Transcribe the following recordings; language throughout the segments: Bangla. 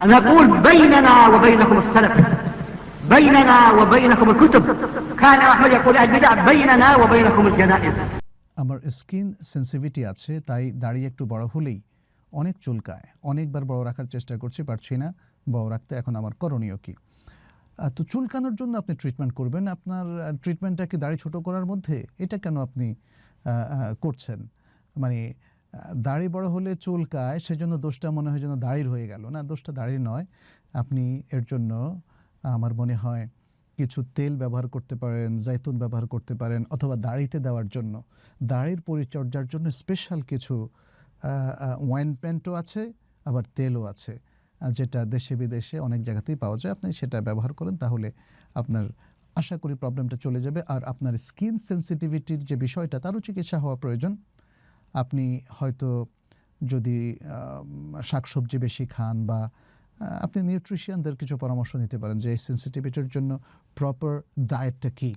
نقول بيننا وبينكم السلف بيننا وبينكم الكتب كان أحمد يقول البدع بيننا وبينكم الجنائز আমার স্কিন সেন্সিভিটি আছে তাই দাড়ি একটু বড় হলেই অনেক চুলকায় অনেকবার বড় রাখার চেষ্টা করছি পারছি না বড় রাখতে এখন আমার করণীয় কি আহ, তো চুলকানোর জন্য আপনি ট্রিটমেন্ট করবেন আপনার ট্রিটমেন্টটা কি দাড়ি ছোট করার মধ্যে এটা কেন আপনি আহ, আহ, করছেন মানে আহ, দাড়ি বড় হলে চুলকায়, সেজন্য দোষটা মনে হয় যেন দাড়ির হয়ে গেল। না, দোষটা দাড়ির নয়। আপনি এর জন্য, আমার মনে হয়, কিছু তেল ব্যবহার করতে পারেন জাইতুন ব্যবহার করতে পারেন, অথবা দাড়িতে দেওয়ার জন্য। দাড়ির পরিচর্যার জন্য স্পেশাল কিছু ওয়াইন প্যান্টও আছে, আবার তেলও আছে। যেটা দেশে বিদেশে অনেক জায়গাতেই পাওয়া যায়। আপনি সেটা ব্যবহার করেন, তাহলে আপনার, আশা করি প্রবলেমটা চলে যাবে। আর আপনার স্কিন সেন্সিটিভিটির যে বিষয়টা, তারও চিকিৎসা হওয়া প্রয়োজন। আপনি হয়তো যদি শাকসবজি বেশি খান বা আপনি নিউট্রিশিয়ানদের কিছু পরামর্শ নিতে পারেন যে এই সেন্সিটিভিটির জন্য প্রপার ডায়েটটা কী।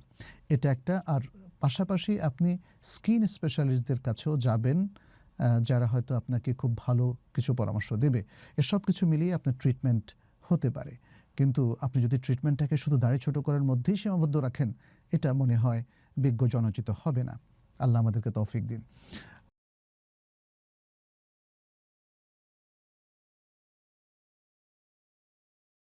এটা একটা, আর পাশাপাশি আপনি স্কিন স্পেশালিস্টদের কাছেও যাবেন যারা হয়তো আপনাকে খুব ভালো কিছু পরামর্শ দেবে। এসব কিছু মিলিয়ে আপনার ট্রিটমেন্ট হতে পারে। কিন্তু আপনি যদি ট্রিটমেন্টটাকে শুধু দাড়ি ছোটো করার মধ্যেই সীমাবদ্ধ রাখেন, এটা মনে হয় বিজ্ঞ জনচিত হবে না। আল্লাহ আমাদেরকে তৌফিক দিন।